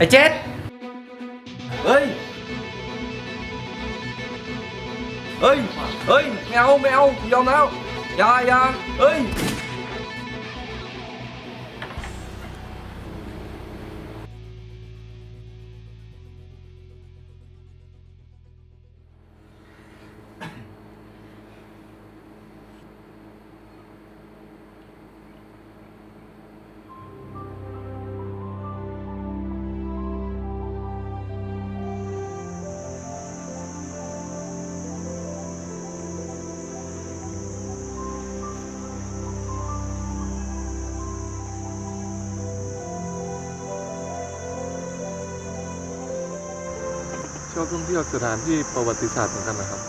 ไอ้เจ็ดเฮ้ยเฮ้ยเอบท่องเที่ยวสถานที่ประวัติศาสตร์เหมือนกันนะครับ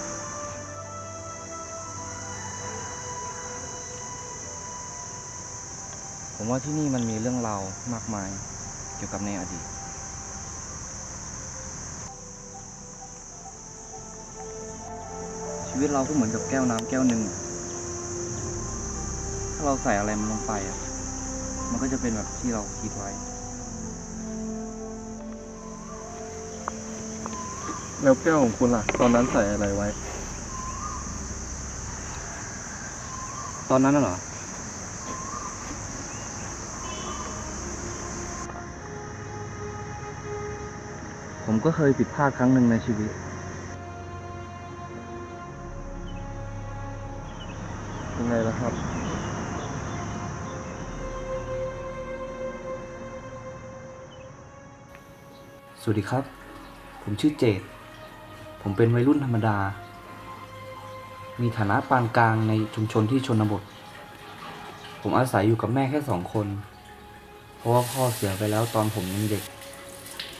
ผมว่าที่นี่มันมีเรื่องราวมากมายเกี่ยวกับในอดีต ชีวิตเราก็เหมือนกับแก้วน้ำแก้วหนึ่ง ถ้าเราใส่อะไรมันลงไปอะ มันก็จะเป็นแบบที่เราคิดไว้ แล้วแก้วของคุณล่ะ ตอนนั้นใส่อะไรไว้ ตอนนั้นน่ะเหรอ ผมก็เคยผิดพลาดครั้งหนึ่งในชีวิต ยังไงล่ะครับสวัสดีครับ ผมชื่อเจด ผมเป็นวัยรุ่นธรรมดา มีฐานะปานกลางในชุมชนที่ชนบท ผมอาศัยอยู่กับแม่แค่สองคน เพราะว่าพ่อเสียไปแล้วตอนผมยังเด็ก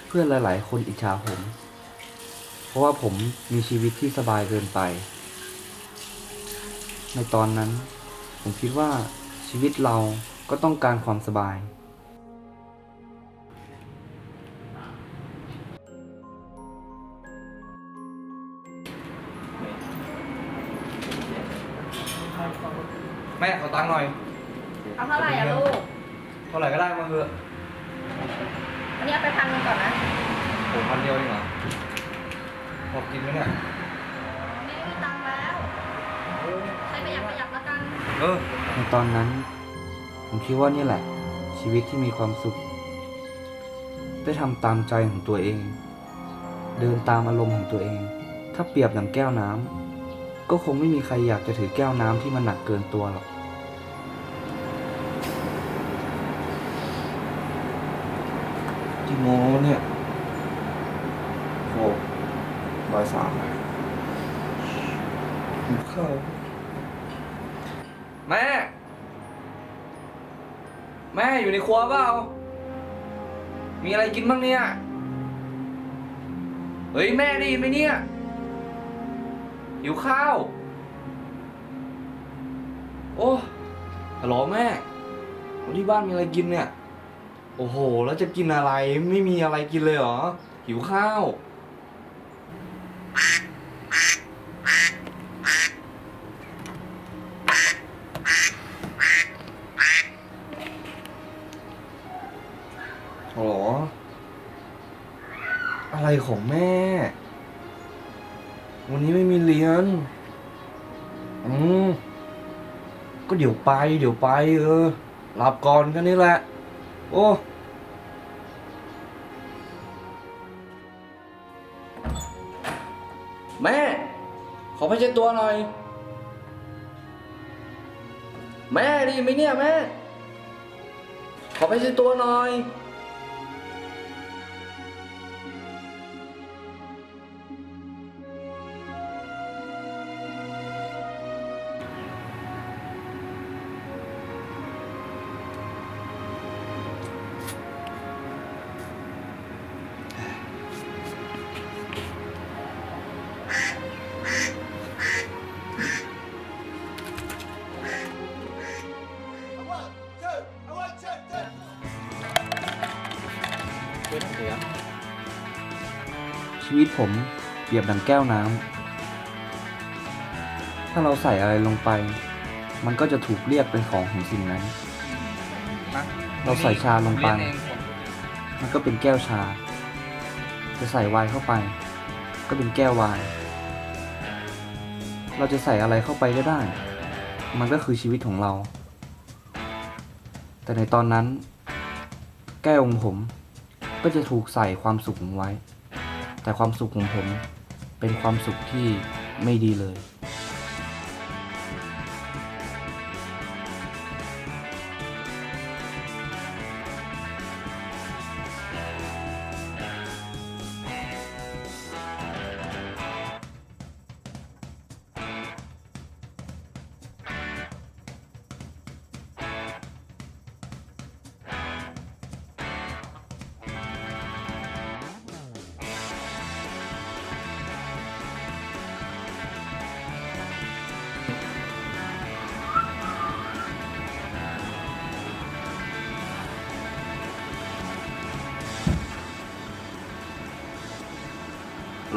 เพื่อนหลาย ๆ คนอิจฉาผม เพราะว่าผมมีชีวิตที่สบายเกินไป ในตอนนั้น ผมคิดว่าชีวิตเราก็ต้องการความสบาย แม่ขอตังค์หน่อย เอาเท่าไหร่อะลูก เท่าไหร่ก็ได้มาเถอะอันนี้เอาไปพันหนึงก่อนนะ ผมพันเดียวเองเหรอพอกินไหมเนี่ย ไม่มีตังค์แล้ว ใช้ประหยัดประหยัดแล้วกัน เออ ในตอนนั้น ผมคิดว่านี่แหละ ชีวิตที่มีความสุข ได้ทำตามใจของตัวเอง เดินตามอารมณ์ของตัวเอง ถ้าเปรียบดังแก้วน้ำ ก็คงไม่มีใครอยากจะถือแก้วน้ำที่มันหนักเกินตัวหรอก กี่โมงแล้วเนี่ยโอ้บ่ายสามแล้วหิวข้าวแม่ แม่อยู่ในครัวเปล่า มีอะไรกินบ้างเนี่ย เฮ้ย แม่ได้ยินไหมเนี่ย หิวข้าว โอ้ฮัลโหลแม่ วันที่บ้านมีอะไรกินเนี่ย โอ้โห แล้วจะกินอะไร ไม่มีอะไรกินเลยเหรอ หิวข้าว เดี๋ยวไปเดี๋ยวไป เออ หลับก่อนกันนี่แหละ โอ้แม่ ขอพระเช็ดตัวหน่อย แม่ไดีไหมเนี่ยแม่ ขอพระเช็ดตัวหน่อย รียบดังแก้วน้ำ ถ้าเราใส่อะไรลงไป มันก็จะถูกเรียกเป็นของของสิ่งนั้นเราใส่ชาลงไปมันก็เป็นแก้วชา จะใส่ไวน์เข้าไป ก็เป็นแก้วไวน์ เราจะใส่อะไรเข้าไปก็ได้ มันก็คือชีวิตของเรา แต่ในตอนนั้น แก้วของผมก็จะถูกใส่ความสุขผมไว้ แต่ความสุขของผม เป็นความสุขที่ไม่ดีเลย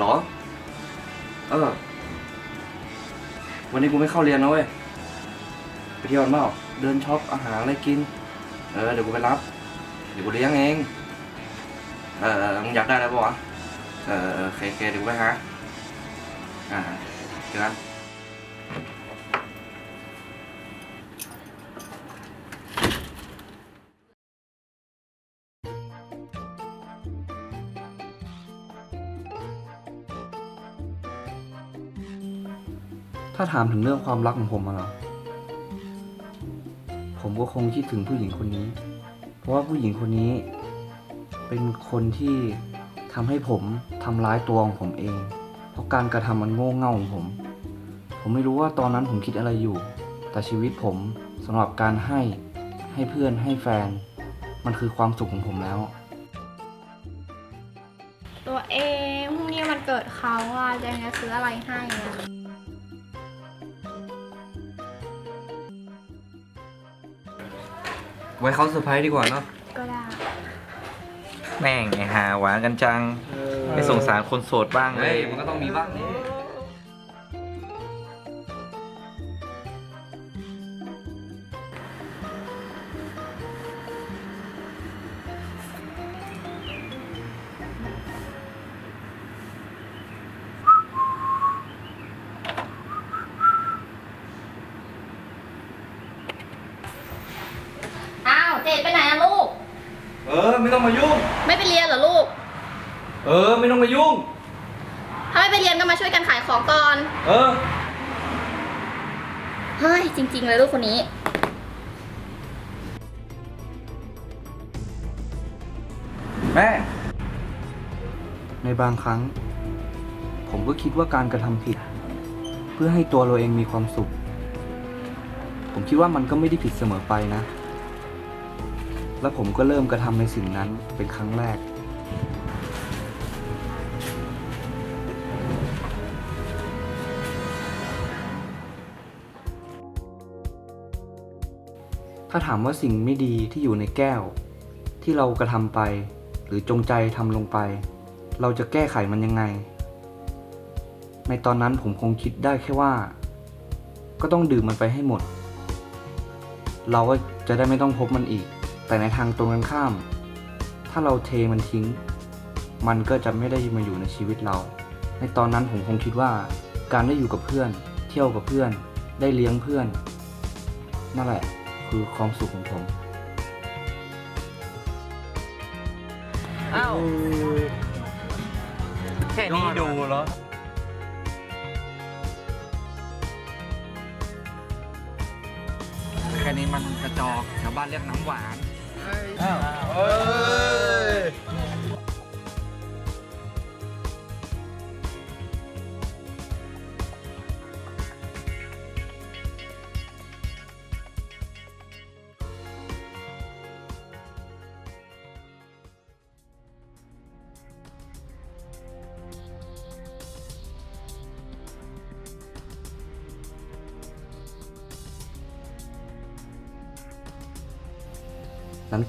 รอ เออ วันนี้กูไม่เข้าเรียนนะเว้ย ไปเที่ยวกันเปล่าเดินช็อปอาหารอะไรกิน เออ เดี๋ยวกูไปรับ เดี๋ยวกูเลี้ยงเอง เออมึงอยากได้อะไรปะวะ เออเออเออโอเคโอเคเดี๋ยวกูไปหา อ่าเจอกัน ถ้าถามถึงเรื่องความรักของผมอะเหรอ ผมก็คงคิดถึงผู้หญิงคนนี้ เพราะว่าผู้หญิงคนนี้ เป็นคนที่ทำให้ผมทำร้ายตัวของผมเอง เพราะการกระทำมันโง่เง่าของผม ผมไม่รู้ว่าตอนนั้นผมคิดอะไรอยู่ แต่ชีวิตผมสำหรับการให้ให้เพื่อนให้แฟน มันคือความสุขของผมแล้ว ตัวเองพรุ่งนี้มันเกิดเขาอะจะไงซื้ออะไรให้อะ ไว้เขาเซอร์ไพรส์ดีกว่าเนาะก็ได้แม่งไอหาหวานกันจัง ไม่สงสารคนโสดบ้างเลเฮ้ยย มันก็ต้องมีบ้างนี่ ไม่ต้องมายุ่ง ถ้าไม่ไปเรียนก็มาช่วยกันขายของก่อน เออ เฮ้ย จริง ๆ เลยลูกคนนี้ แม่ ในบางครั้ง ผมก็คิดว่าการกระทำผิด เพื่อให้ตัวเราเองมีความสุข ผมคิดว่ามันก็ไม่ได้ผิดเสมอไปนะ แล้วผมก็เริ่มกระทำในสิ่งนั้นเป็นครั้งแรก ถ้าถามว่าสิ่งไม่ดีที่อยู่ในแก้ว ที่เรากระทำไป หรือจงใจทำลงไป เราจะแก้ไขมันยังไง ในตอนนั้นผมคงคิดได้แค่ว่า ก็ต้องดื่มมันไปให้หมด เราก็จะได้ไม่ต้องพบมันอีก แต่ในทางตรงกันข้าม ถ้าเราเทมันทิ้ง มันก็จะไม่ได้มาอยู่ในชีวิตเรา ในตอนนั้นผมคงคิดว่า การได้อยู่กับเพื่อน เที่ยวกับเพื่อน ได้เลี้ยงเพื่อน นั่นแหละ คือความสุขของผมอ้าวแค่นี้ดูเหรอแค่นี้มันกระจอกชาวบ้านเรียกน้ำหวานหลัง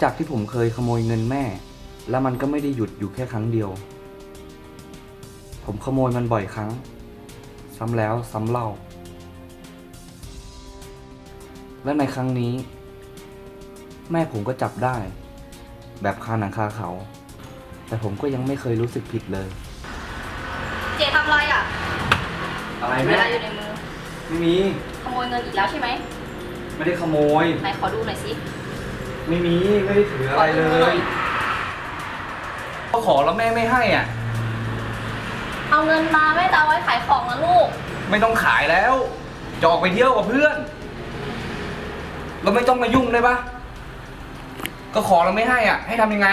จากที่ผมเคยขโมยเงินแม่ แล้วมันก็ไม่ได้หยุดอยู่แค่ครั้งเดียว ผมขโมยมันบ่อยครั้ง ซ้ำแล้วซ้ำเล่า และในครั้งนี้ แม่ผมก็จับได้ แบบคาหนังคาเขา แต่ผมก็ยังไม่เคยรู้สึกผิดเลย เจทำอะไรอะอะไรเวแม่ลาอยู่ในมือ ไม่มี ขโมยเงินอีกแล้วใช่ไหม ไม่ได้ขโมย ไหนขอดูหน่อยสิ ไม่มีไม่ได้ถืออะไรเลขอดูหน่ยอยก็ขอแล้วแม่ไม่ให้อะ เอาเงินมาแม่จะเอาไว้ขายของนะลูก ไม่ต้องขายแล้วจะออกไปเที่ยวกับเพื่อน เราไม่ต้องมายุ่งได้ปะก็ขอเราไม่ให้อะ ให้ทำยังไง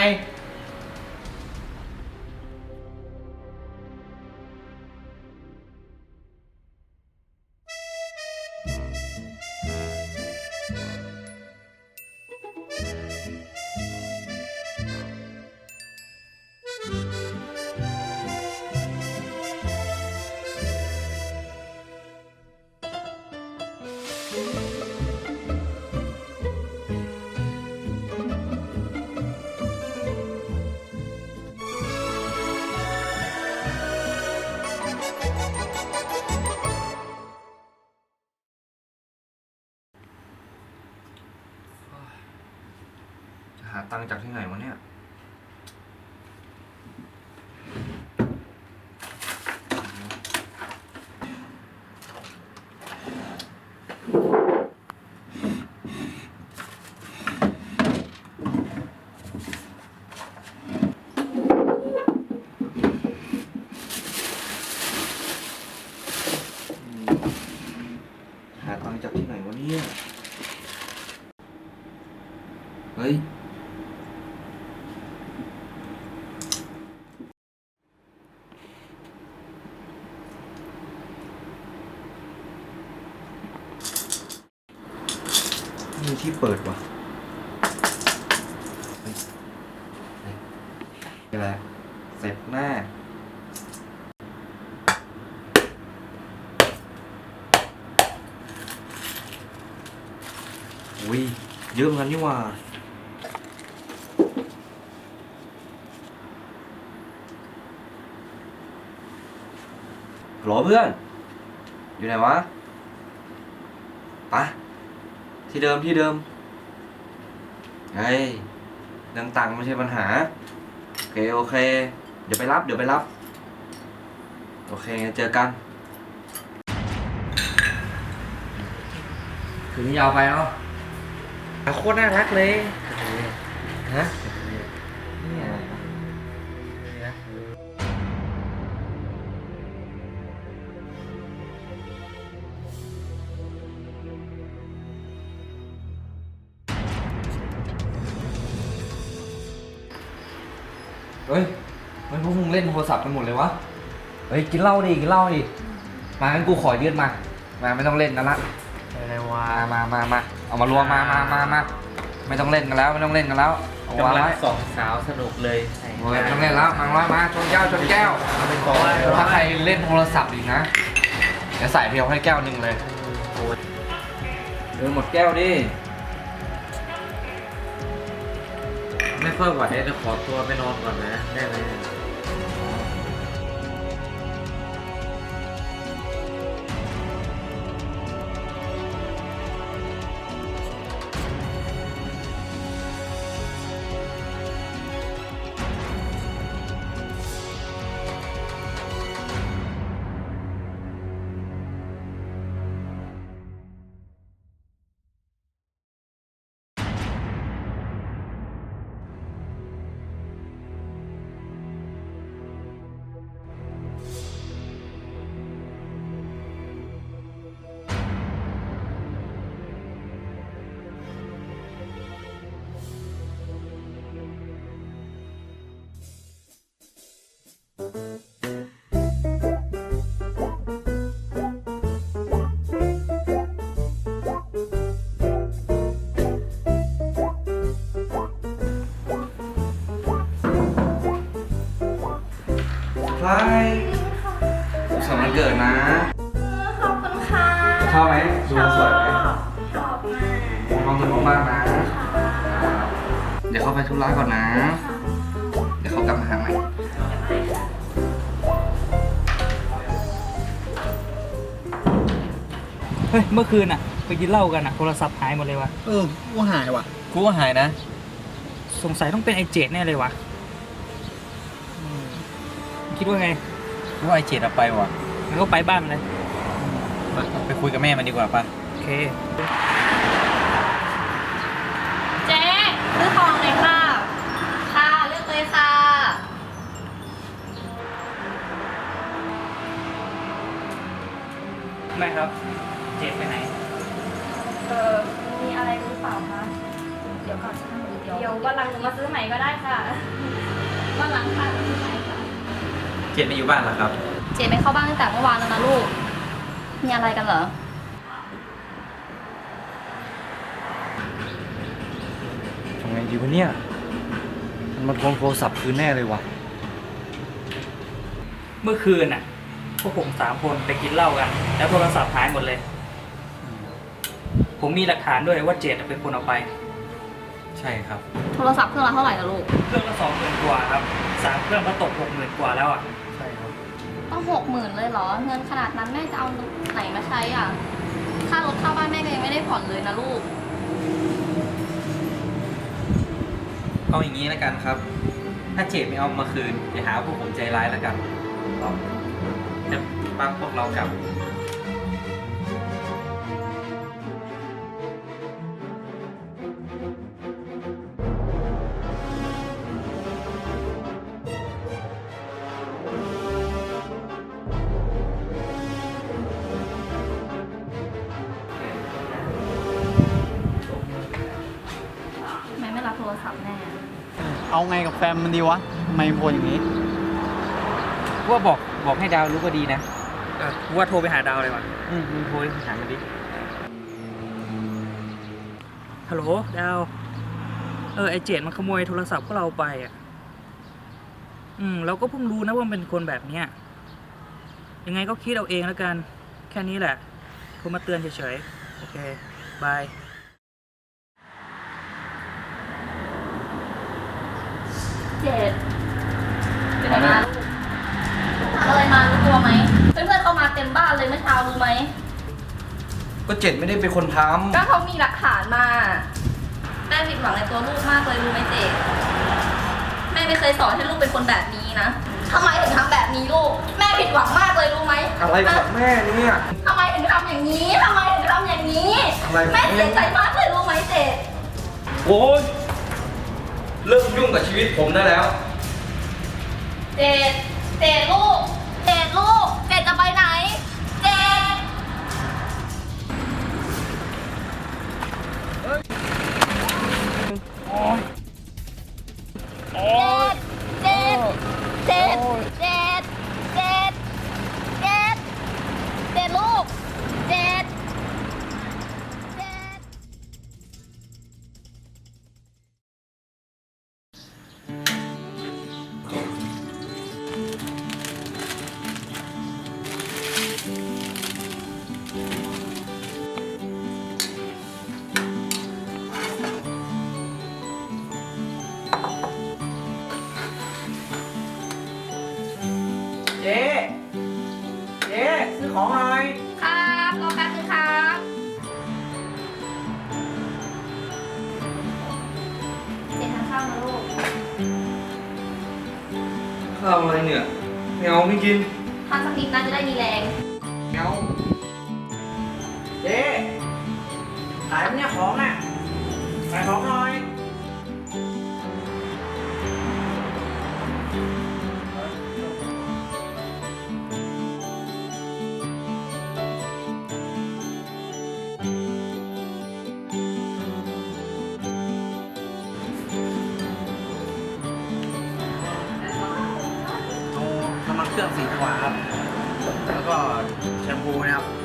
เฮ้ย ไม่มีที่เปิดวะเฮ้ยเฮ้ยอะไรเสร็จแน่อุ้ยเยอะเหมือนกันนี่หว่า หร อเพื่อน อยู่ไหนวะปะที่เดิมที่เดิมเฮ้ยเรื่องตังค์ไม่ใช่ปัญหา โอเคโอเค เดี๋ยวไปรับ เดี๋ยวไปรับ โอเคงั้นเจอกันคืนนี้ยาวไปเนาะโคตรน่ารักเลยฮะ เล่นโทรศัพท์กันหมดเลยวะ เฮ้ยกินเหล้าดิกินเหล้าดิ มางั้นกูขอยืดมา มาไม่ต้องเล่นกันละ อะไรวะมามามามาเอามารวมมามามามาไม่ต้องเล่นกันแล้วไม่ต้องเล่นกันแล้วเอาวางกำลังไว้สองสาวสนุกเลยโอ้ยไม่ต้องเล่นแล้วมามามาชนแก้วชนแก้วเอาไปก่อนถ้าใครเล่นโทรศัพท์อีกนะเดี๋ยวใส่เพียวให้แก้วหนึ่งเลยเออหมดแก้วดิ ไม่ค่อยไหวเดี๋ยวขอตัวไปนอนก่อนนะ ได้ไหม ใช่สำนักเกิดนะ ขอบคุณค่ะชอบไหมดูสวยไหมชอบมากน้องสนุกมากนะ เดี๋ยวเขาไปธุระก่อนนะเเฮ้ยเมื่อคืนอะ ไปกินเหล้ากันอะโทรศัพท์หายหมดเลยวะเออกูหายว่ะ กูก็หายนะ สงสัยต้องเป็นไอเจดแน่เลยวะคิดว่าไงว่าไอเจดเอาไปว่ะงั้นก็ไปบ้านมันเลยไปคุยกับแม่มันดีกว่าปะโอเค เจ๊ซื้อของหน่อยค่ะ ค่ะ เลือกเลยค่ะแม่ครับเจ็บไปไหน เออมีอะไรหรือเปล่าคะ เดี๋ยวก่อนค่ะเดี๋ยววันหลังหนูมาซื้อใหม่ก็ได้ค่ะวันหลังค่ะมาซื้อใหม่ค่ะ เจดไม่อยู่บ้านเหรอครับ เจไม่เข้าบ้านตั้งแต่เมื่อวานแล้วนะลูก มีอะไรกันเหรอ ทำไงดีวะเนี่ย มันมาทวงโทรศัพท์คืนแน่เลยวะเมื่อคืนน่ะ พวกผมสามคนไปกินเหล้ากัน แล้วโทรศัพท์หายหมดเลย ผมมีหลักฐานด้วยว่าเจดเป็นคนเอาไป ใช่ครับ โทรศัพท์เครื่องละเท่าไหร่นะลูก เครื่องละสองหมื่นกว่าครับสามเครื่องก็ตกหกหมื่นกว่าแล้วอะ ใช่ครับ ต้องหกหมื่นเลยเหรอ เงินขนาดนั้นแม่จะเอาไหนมาใช้อะ ค่ารถค่าบ้านแม่ก็ยังไม่ได้ผ่อนเลยนะลูก เอาอย่างนี้แล้วกันครับ ถ้าเจดไม่เอามาคืนอย่าหาว่าพวกผมใจร้ายแล้วกันจะปักพวกเรากลับ ฟนมันดีวะทำไมโพลอย่างนี้ ว่าบอกบอกให้ดาวรู้ก็ดีนะเออกูว่าโทรไปหาดาวเลยว่ะอืมมึงโทรไปหามันดิฮัลโหลดาว เออไอเจดมันขโมยโทรศัพท์พวกเราไปอะ อืม เราก็เพิ่งรู้นะว่ามันเป็นคนแบบเนี้ย ยังไงก็คิดเอาเองแล้วกัน แค่นี้แหละโทรมาเตือนเฉยๆ โอเค บาย เจ็ดเป็นอะไรมาลูกทำอะไรมารู้ตัวไหมเพื่อนๆเขามาเต็มบ้านเลยเมื่อเช้ารู้ไหมก็เจ็ดไม่ได้เป็นคนทก็เขามีหลักฐานมาแม่ผิดหวังในตัวลูกมากเลยรู้ไหมเจดแม่ไม่เคยสอนให้ลูกเป็นคนแบบนี้นะทำไมถึงทำแบบนี้ลูก แม่ผิดหวังมากเลยรู้ไหมำอะไรของแม่เนี่ย ทำไมถึงทำอย่างนี้ทำไมถึงทำอย่างนี้ อะไรของแม่ แม่เสียใจมากเลยรู้ไหมเจดโอ้ย เลิกยุ่งกับชีวิตผมได้แล้ว เจดเจดลูก ของหน่อย ครับรอแป๊บนึงครับเจ็ดทานข้าวนะลูกข้าวอะไรเนี่ยไม่เอาไม่กินทานสักนิดนะจะได้มีแรง ไม่เอาเจ๊ขายเนี่ยของอะขายของหน่อย แล้วก็แชมพูนะครับ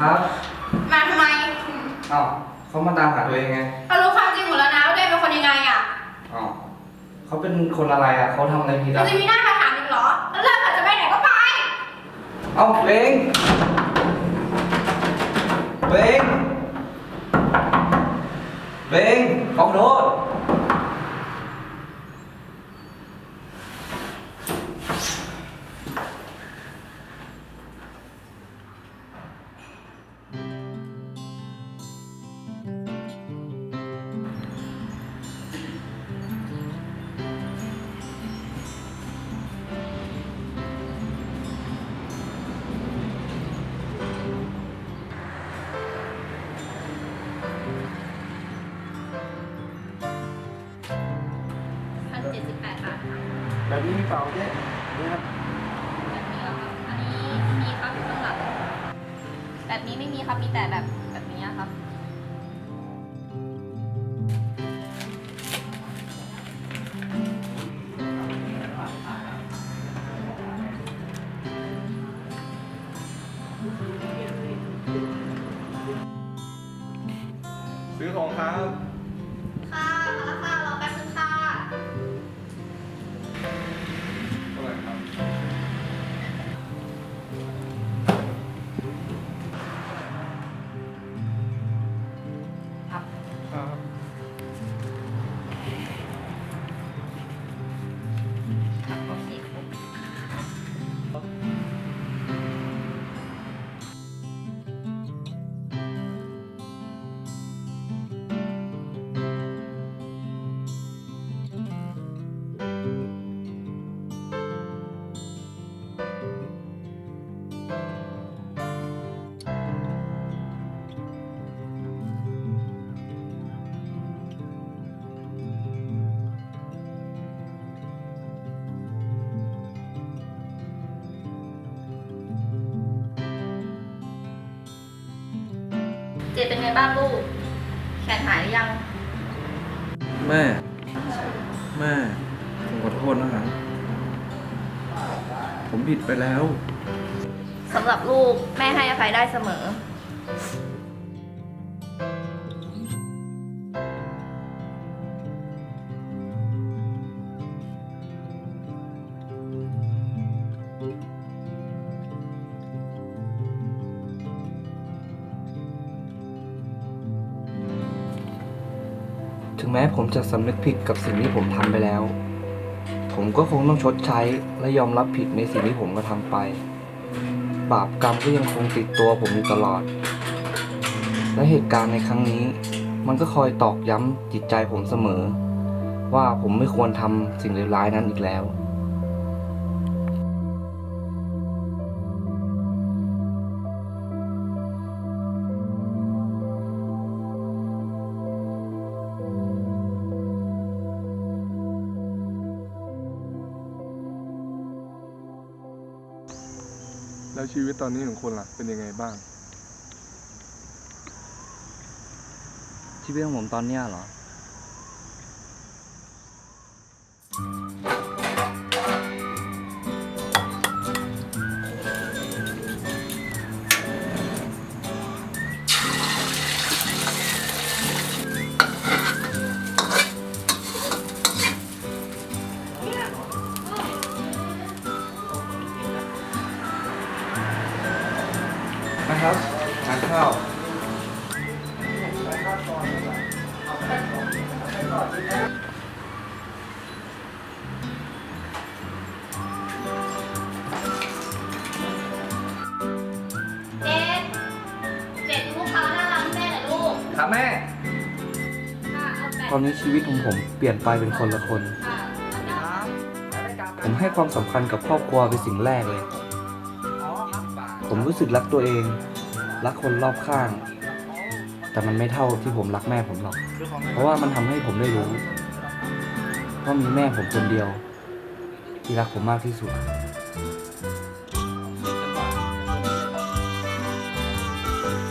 ครับ มาทำไมเอ้าเขามาตามหาตัวเองไงเรารู้ความจริงหมดแล้วนะว่าเดนเป็นคนยังไงอะเอ้าเขาเป็นคนอะไรอะเขาทำอะไรผิดเราอะจะมีหน้ามาถามอีกเหรอ แล้วเลิกก่อนจะไปไหนก็ไป เอ้าเวงเวงเวงขอโทษ ครับ เจเป็นไงบ้างลูก แขนหายหรือยัง แม่ แม่ ผมขอโทษนะครับ ผมผิดไปแล้ว สำหรับลูกแม่ให้อภัยได้เสมอ ถึงแม้ผมจะสำนึกผิดกับสิ่งที่ผมทำไปแล้ว ผมก็คงต้องชดใช้และยอมรับผิดในสิ่งที่ผมกระทำไป บาปกรรมก็ยังคงติดตัวผมอยู่ตลอด และเหตุการณ์ในครั้งนี้ มันก็คอยตอกย้ำจิตใจผมเสมอ ว่าผมไม่ควรทำสิ่งเลวร้ายนั้นอีกแล้ว แล้วชีวิตตอนนี้ของคุณล่ะ เป็นยังไงบ้าง ชีวิตของผมตอนเนี้ยเหรอ อาแปะตอนนี้ชีวิตของผมเปลี่ยนไปเป็นคนละคน ผมให้ความสำคัญกับครอบครัวเป็นสิ่งแรกเลย ผมรู้สึกรักตัวเอง รักคนรอบข้าง แต่มันไม่เท่าที่ผมรักแม่ผมหรอก เพราะว่ามันทำให้ผมได้รู้ว่ามีแม่ผมคนเดียว ที่รักผมมากที่สุด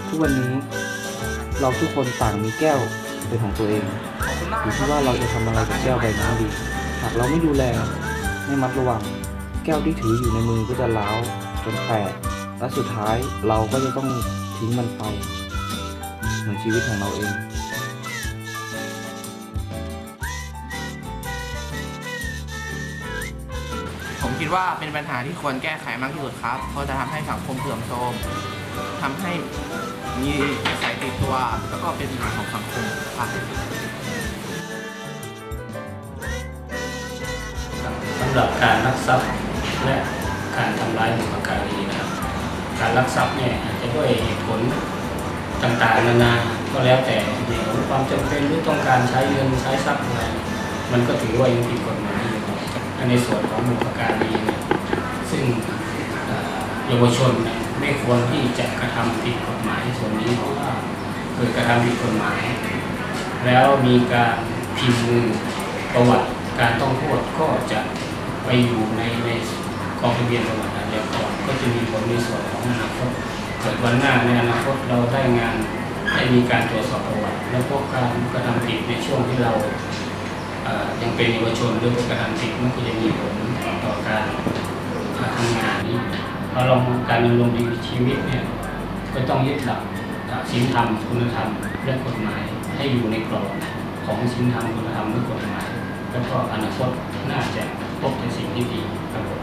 ทุกวันนี้เราทุกคนต่างมีแก้วเป็นของตัวเอง อยู่ที่ว่าเราจะทำอะไรกับแก้วใบนี้ดี หากเราไม่ดูแลไม่มัดระวัง แก้วที่ถืออยู่ในมือก็จะร้าวจนแตกและสุดท้ายเราก็จะต้องทิ้งมันไป เหมือนชีวิตของเราเองผมคิดว่าเป็นปัญหาที่ควรแก้ไขมากที่สุดครับ เพราะจะทำให้สังคมเสื่อมโทรมทำให้มีสัยติดตัว แล้วก็เป็นปัญหาของสังคมครับ หรับการลักทรัพย์และการทำร้ายบุพการีนะครับ การลักทรัพย์เนี่ยอาจจะด้วยเหตุผลต่างๆนานาก็แล้วแต่เดี๋ยวความจำเป็นหรือต้องการใช้เงินใช้ทรัพย์อะไรมันก็ถือว่ายังผิดกฎหมายอยู่อันในส่วนของบุพการีเนี่ยซึ่งเยาวชนไม่ควรที่จะกระทำผิดกฎหมายส่วนนี้เพราะว่าเกิดกระทำผิดกฎหมาย แล้วมีการพิมพ์มือประวัติการต้องโทษก็จะ ไปอยู่ในในกองทะเบียนประวัติอาชญากรก็จะมีผลในส่วนของอนาคตเกิดวันหน้าในอนาคตเราได้งานได้มีการตรวจสอบประวัติ แล้วพบการกระทำผิดในช่วงที่เรายังเป็นเยาวชนหรือกระทำผิดมันก็จะมีผลต่อการทำงานนี้เพราะเราการดำรงชีวิตเนี่ยก็ต้องยึดหลักศีลธรรมคุณธรรมและกฎหมายให้อยู่ในกรอบของศีลธรรมคุณธรรมและกฎหมาย แล้วก็อนาคตน่าจะ พบแต่